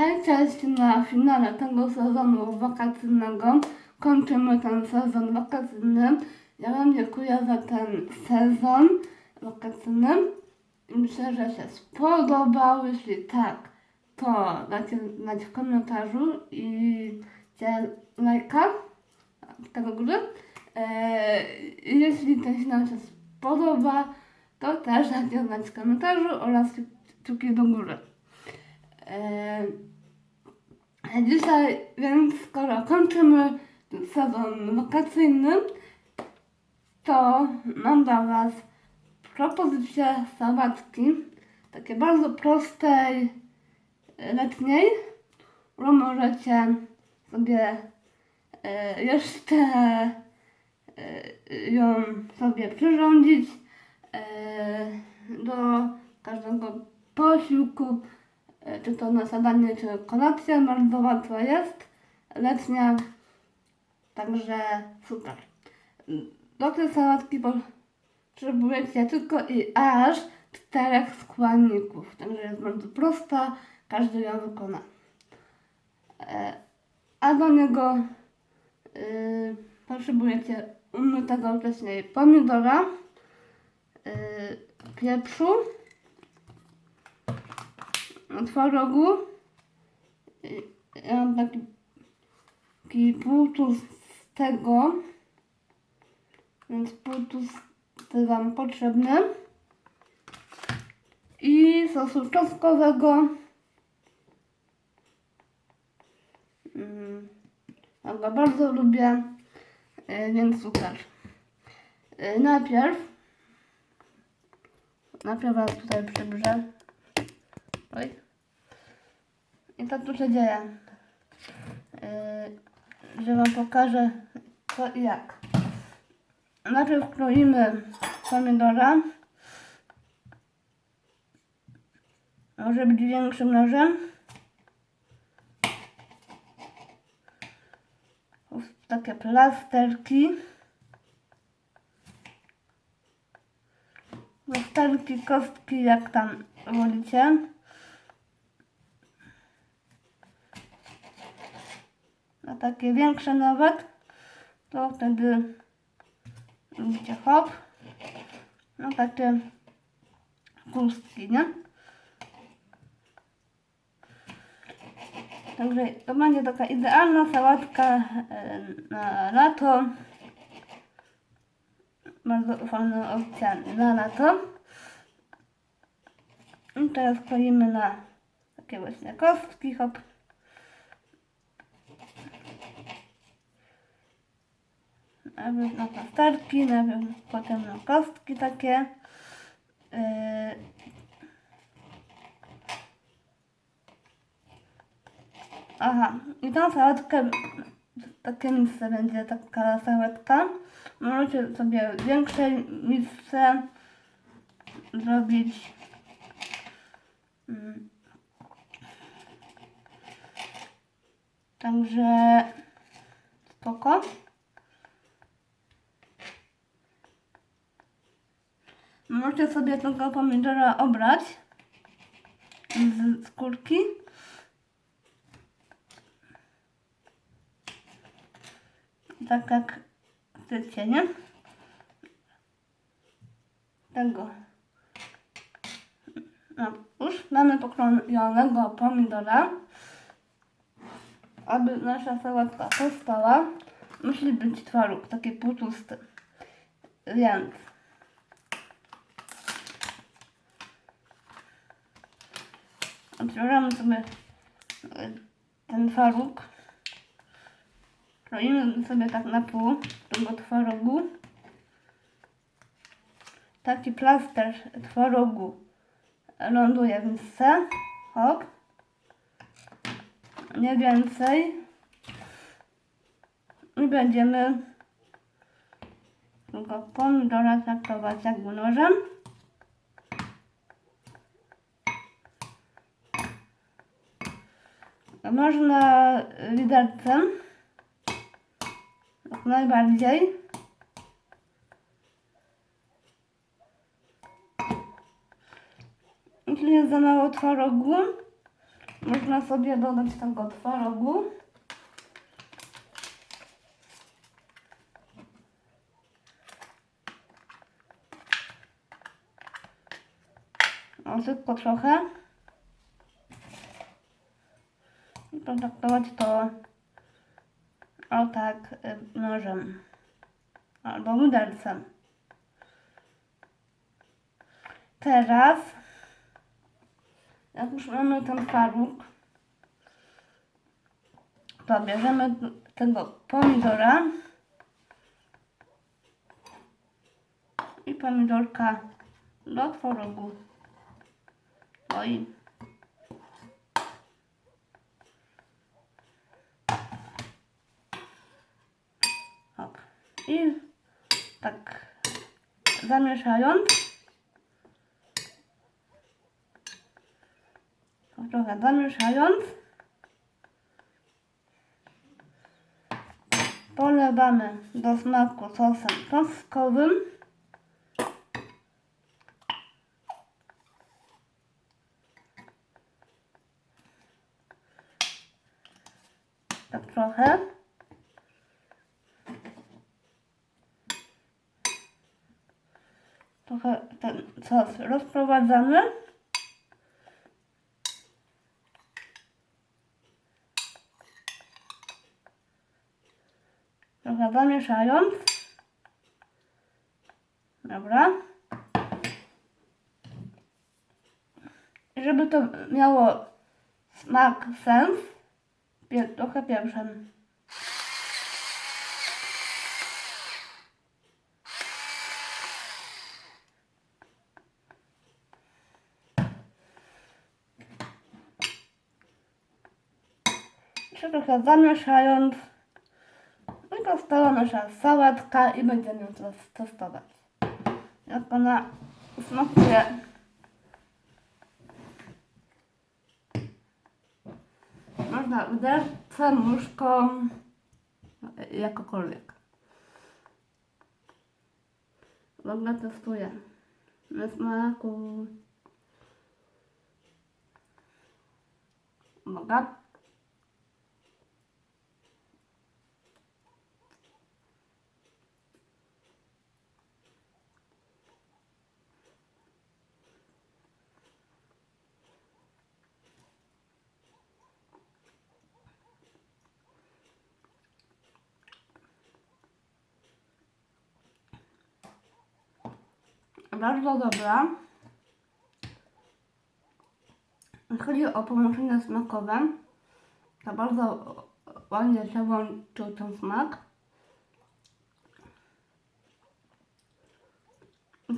Hej, cześć na finale tego sezonu wakacyjnego. Kończymy ten sezon wakacyjny. Ja Wam dziękuję za ten sezon wakacyjny. Myślę, że się spodobał. Jeśli tak, to dajcie znać w komentarzu i dajcie lajka tego góry. Eee, jeśli ten film się spodoba, to też dajcie znać w komentarzu oraz kciuki do góry. Eee, Dzisiaj, więc skoro kończymy sezon wakacyjny, to mam dla Was propozycję sałatki, takiej bardzo prostej, letniej, którą możecie sobie e, jeszcze e, ją sobie przyrządzić e, do każdego posiłku, e, czy to na śniadanie, czy kolację, bardzo łatwo jest, letnia, także super. Do tej sałatki potrzebujecie tylko i aż czterech składników, także jest bardzo prosta, każdy ją wykona. E, A do niego y, potrzebujecie umytego wcześniej pomidora, y, pieprzu, twarogu. Ja mam taki, taki półtłustego, więc półtłusty Wam potrzebny. I sosu czosnkowego. Mm, Ja go bardzo lubię, e, więc super. E, Najpierw, najpierw Was tutaj przybliżę. Oj. I tak tu się dzieje. Yy, że Wam pokażę co i jak. Najpierw kroimy pomidora. Może być większym nożem. W takie plasterki. Plasterki, kostki, jak tam wolicie. A takie większe nawet, to wtedy robicie hop. No takie kustki, nie? Także to będzie taka idealna sałatka e, na lato. Bardzo fajna opcja na lato. I teraz kroimy na takie właśnie kostki, hop. Najpierw na plasterki, najpierw potem na kostki takie. Yy. Aha, i tą sałatkę, takie miejsce będzie taka sałatka. Możecie sobie w większej misce zrobić mm. Także spoko. Możecie sobie tego pomidora obrać z skórki. Tak jak chcecie, nie? Tego. No, już mamy pokrojonego pomidora. Aby nasza sałatka powstała, musi być twaróg, taki półtłusty. Więc Otwieramy sobie ten twaróg. Kroimy sobie tak na pół tego twarogu. Taki plaster twarogu ląduje w misce. Hop. Nie więcej. I będziemy tego pomidora traktować jakby nożem. Można lidercem. Jak najbardziej. Jeśli jest za mało twarogu, Można sobie dodać tego twarogu. O, tylko trochę. I potraktować to o tak y, nożem albo widelcem. Teraz, jak już mamy ten twaróg, to bierzemy tego pomidora i pomidorka do twarogu. No i hop. I tak zamieszając. Trochę zamieszając. Polewamy do smaku sosem czosnkowym tak trochę ten sos rozprowadzamy? Trochę zamieszając. Dobra. Żeby to miało smak, sens trochę pieprzem Jeszcze trochę zamieszając no i powstała nasza sałatka i będziemy ją teraz testować. Jak ona smakuje. Można udercem, nóżką, jakokolwiek. W ogóle testuję. Na smaku. Mogę? Bardzo dobra. Chodzi o połączenie smakowe, to bardzo ładnie się łączył ten smak.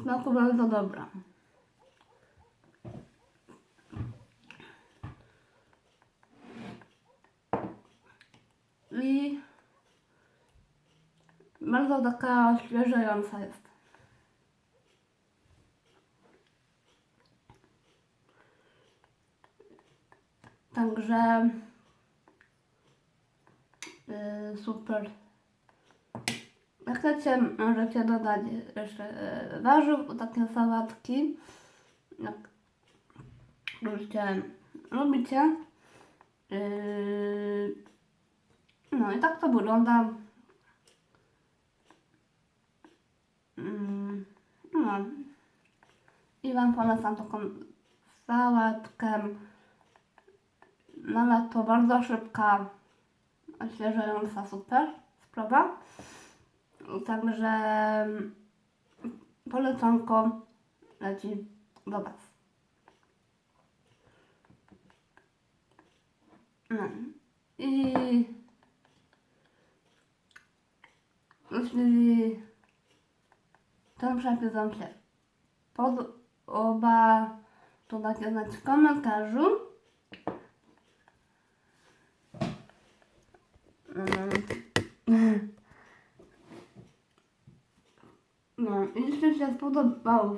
Smaku bardzo dobra. I bardzo taka świeżająca jest. Także yy, super. Jak chcecie, możecie dodać jeszcze yy, warzyw takie sałatki. Jak oczywiście lubicie. Yy, no i tak to wygląda. Mm, no. I Wam polecam taką sałatkę. Ale to bardzo szybka, odświeżająca super sprawa. Także polecanko leci do Was. No. I jeśli ten przepis Wam się podoba, to dajcie znać w komentarzu. No, jeśli się spodobało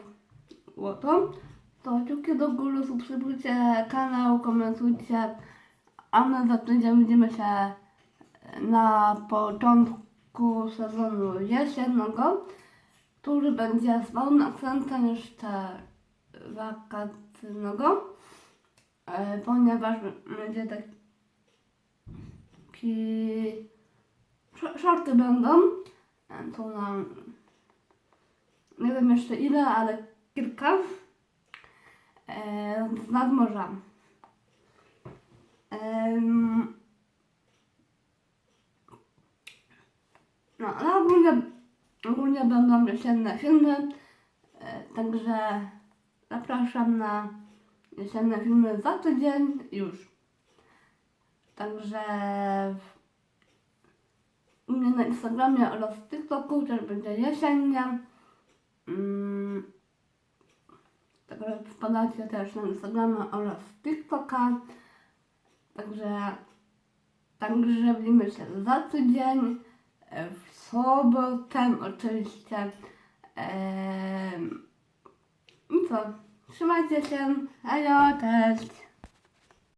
to, to kciuki do góry, subskrybujcie kanał, komentujcie, a my za tydzień widzimy się na początku sezonu jesiennego, który będzie z małym akcentem jeszcze wakacyjnego. e, ponieważ będzie taki shorty będą. E, To nam nie wiem jeszcze ile, ale kilka e, z nadmorza. Em, No, ale ogólnie, ogólnie będą jesienne filmy, e, także zapraszam na jesienne filmy za tydzień już. Także u mnie na Instagramie oraz TikToku też będzie jesiennie. Mm, Także wpadacie też na Instagrama oraz TikToka. Także, także widzimy się za tydzień. e, W sobotę oczywiście. Em, I co? Trzymajcie się. Hejo, cześć.